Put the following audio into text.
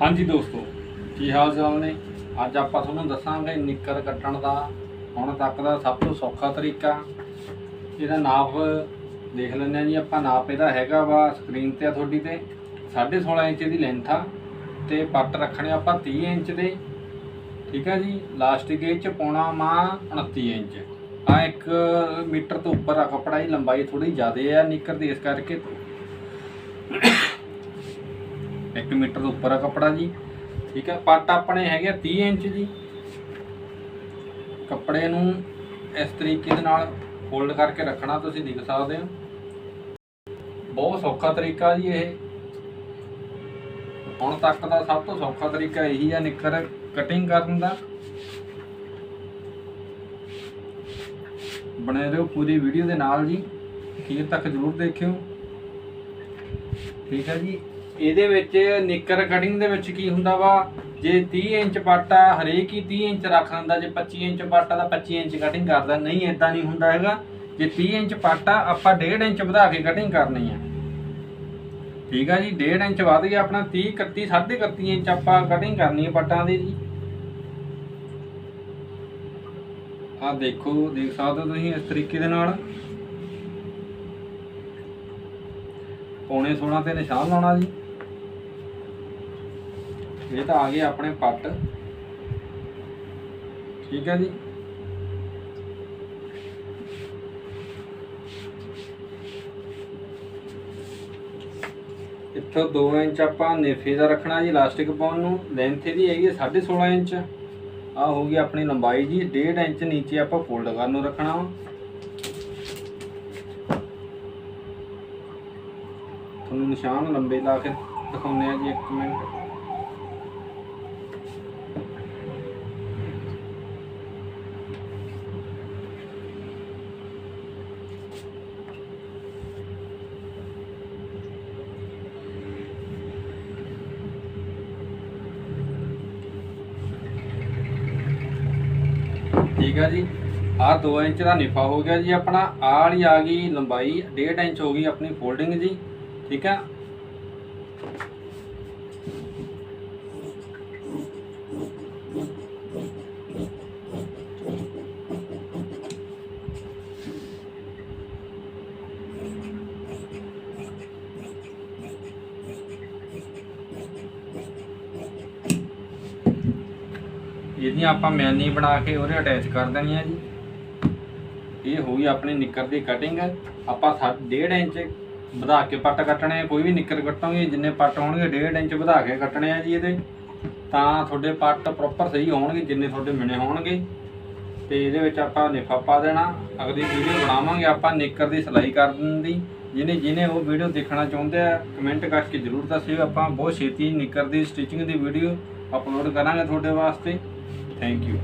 ਹਾਂਜੀ ਦੋਸਤੋ, ਕੀ ਹਾਲ ਚਾਲ ਨੇ? ਅੱਜ ਆਪਾਂ ਤੁਹਾਨੂੰ ਦੱਸਾਂਗੇ ਨਿੱਕਰ ਕੱਟਣ ਦਾ, ਹੁਣ ਤੱਕ ਦਾ ਸਭ ਤੋਂ ਸੌਖਾ ਤਰੀਕਾ। ਇਹਦਾ ਨਾਪ ਦੇਖ ਲੈਂਦੇ ਹਾਂ ਜੀ, ਆਪਾਂ ਨਾਪ ਇਹਦਾ ਹੈਗਾ ਵਾ ਸਕਰੀਨ ਤੇ ਆ ਤੁਹਾਡੀ ਤੇ 16.5 ਇੰਚ ਦੀ ਲੈਂਥ ਆ, ਤੇ ਪੱਟ ਰੱਖਣੇ ਆਪਾਂ 30 ਇੰਚ ਦੇ। ਠੀਕ ਹੈ ਜੀ ਲਾਸਟਿਕ ਇਹ ਚ ਪਾਉਣਾ ਮਾ 29 ਇੰਚ। ਆ 1 ਮੀਟਰ ਤੋਂ ਉੱਪਰ ਆ ਕੱਪੜਾ ਦੀ ਲੰਬਾਈ ਥੋੜੀ ਜ਼ਿਆਦਾ ਆ ਨਿੱਕਰ ਦੀ, ਇਸ ਕਰਕੇ 1 ਮੀਟਰ ਤੋਂ ਉੱਪਰ ਆ ਕੱਪੜਾ ਜੀ, ਠੀਕ ਹੈ ਪੱਟ ਆਪਣੇ ਹੈਗੇ ਆ 30 ਇੰਚ ਜੀ। ਕੱਪੜੇ ਨੂੰ ਇਸ ਤਰੀਕੇ ਦੇ ਨਾਲ ਫੋਲਡ ਕਰਕੇ ਰੱਖਣਾ ਤੁਸੀਂ ਦੇਖ ਸਕਦੇ ਹੋ। ਬਹੁਤ ਸੌਖਾ ਤਰੀਕਾ ਜੀ ਇਹ। ਹੁਣ ਤੱਕ ਦਾ ਸਭ ਤੋਂ ਸੌਖਾ ਤਰੀਕਾ ਇਹੀ ਆ ਨਿੱਕਰ ਕਟਿੰਗ ਕਰਨ ਦਾ। ਬਣੇ ਰਹੋ ਪੂਰੀ ਵੀਡੀਓ ਦੇ ਨਾਲ ਜੀ। ਅਖੀਰ ਤੱਕ ਜ਼ਰੂਰ ਦੇਖਿਓ। ਠੀਕ ਹੈ ਜੀ? ਇਹਦੇ ਵਿੱਚ ਨਿੱਕਰ ਕਟਿੰਗ ਦੇ ਵਿੱਚ ਕੀ ਹੁੰਦਾ ਵਾ? ਜੇ 30 ਇੰਚ ਪਾਟਾ ਹਰੇਕ ਹੀ 30 ਇੰਚ ਰੱਖ ਲੈਂਦਾ, ਜੇ 25 ਇੰਚ ਪਾਟਾ ਤਾਂ 25 ਇੰਚ ਕਟਿੰਗ ਕਰਦਾ। ਨਹੀਂ ਇਦਾਂ ਨਹੀਂ ਹੁੰਦਾ ਹੈਗਾ। ਜੇ 30 ਇੰਚ ਪਾਟਾ ਆਪਾਂ 1.5 ਇੰਚ ਵਧਾ ਕੇ ਕਟਿੰਗ ਕਰਨੀ ਆ। ਠੀਕ ਆ ਜੀ? 1.5 ਇੰਚ ਵੱਧ ਗਿਆ, ਆਪਣਾ 30 31 31 ਇੰਚ ਆਪਾਂ ਕਟਿੰਗ ਕਰਨੀ ਹੈ ਪੱਟਾਂ ਦੀ ਜੀ। ਆ ਦੇਖੋ, ਦੇਖ ਸਕਦੇ ਹੋ ਤੁਸੀਂ ਇਸ ਤਰੀਕੇ ਦੇ ਨਾਲ। ਪੌਣੇ 16 ਤੇ ਨਿਸ਼ਾਨ ਲਾਉਣਾ ਜੀ। ਇਹ ਤਾਂ ਆ ਗਏ ਆਪਣੇ ਪੱਟ। ਠੀਕ ਹੈ ਜੀ। ਇੱਥੋਂ 2 ਇੰਚ ਆਪਾਂ ਨੇਫੇ ਦਾ ਰੱਖਣਾ ਜੀ, ਇਲਾਸਟਿਕ ਪਾਉਣ ਨੂੰ। ਲੈਂਥ ਇਹਦੀ ਹੈਗੀ ਹੈ 16.5 ਇੰਚ। ਆ ਹੋ ਗਈ ਆਪਣੀ ਲੰਬਾਈ ਜੀ 1.5 ਇੰਚ ਨੀਚੇ ਆਪਾਂ ਫੋਲਡ ਕਰਨ ਨੂੰ ਰੱਖਣਾ ਵਾ। ਤੁਹਾਨੂੰ ਨਿਸ਼ਾਨ ਲੰਬੇ ਲਾ ਕੇ ਦਿਖਾਉਂਦੇ ਆ ਜੀ 1 ਮਿੰਟ। ਠੀਕ ਆ ਜੀ। ਆ 2 ਇੰਚ ਦਾ ਨਿਫਾ ਹੋ ਗਿਆ ਜੀ ਆਪਣਾ। ਆਹ ਵਾਲੀ ਆ ਗਈ ਲੰਬਾਈ 1.5 ਇੰਚ ਹੋ ਗਈ ਆਪਣੀ ਫੋਲਡਿੰਗ ਜੀ। ਠੀਕ ਆ। ਇਹਦੀਆਂ ਆਪਾਂ ਮੈਨੀ ਬਣਾ ਕੇ ਉਹਦੇ ਅਟੈਚ ਕਰ ਦੇਣੀਆਂ ਜੀ। ਇਹ ਹੋ ਗਈ ਆਪਣੀ ਨਿੱਕਰ ਦੀ ਕਟਿੰਗ ਆਪਾਂ 1.5 ਇੰਚ ਵਧਾ ਕੇ ਪੱਟ ਕੱਟਣੇ ਕੋਈ ਵੀ ਨਿੱਕਰ ਕੱਟੋਗੇ, ਜਿੰਨੇ ਪੱਟ ਹੋਣਗੇ 1.5 ਇੰਚ ਵਧਾ ਕੇ ਕੱਟਣੇ ਆ ਜੀ ਇਹਦੇ। ਤਾਂ ਤੁਹਾਡੇ ਪੱਟ ਪ੍ਰੋਪਰ ਸਹੀ ਹੋਣਗੇ, ਜਿੰਨੇ ਤੁਹਾਡੇ ਮਿਣੇ ਹੋਣਗੇ। ਤੇ ਇਹਦੇ ਵਿੱਚ ਆਪਾਂ ਨਿਫਾ ਪਾ ਦੇਣਾ। ਅਗਲੀ ਵੀਡੀਓ ਬਣਾਵਾਂਗੇ ਆਪਾਂ ਨਿੱਕਰ ਦੀ ਸਿਲਾਈ ਕਰਨ ਦੀ ਜਿਹਨੇ ਜਿਹਨੇ ਉਹ ਵੀਡੀਓ ਦੇਖਣਾ ਚਾਹੁੰਦੇ ਆ ਕਮੈਂਟ ਕਰਕੇ ਜ਼ਰੂਰ ਦੱਸਿਓ। ਆਪਾਂ ਬਹੁਤ ਛੇਤੀ ਨਿੱਕਰ ਦੀ ਸਟਿਚਿੰਗ ਦੀ ਵੀਡੀਓ ਅਪਲੋਡ ਕਰਾਂਗੇ ਤੁਹਾਡੇ ਵਾਸਤੇ। Thank you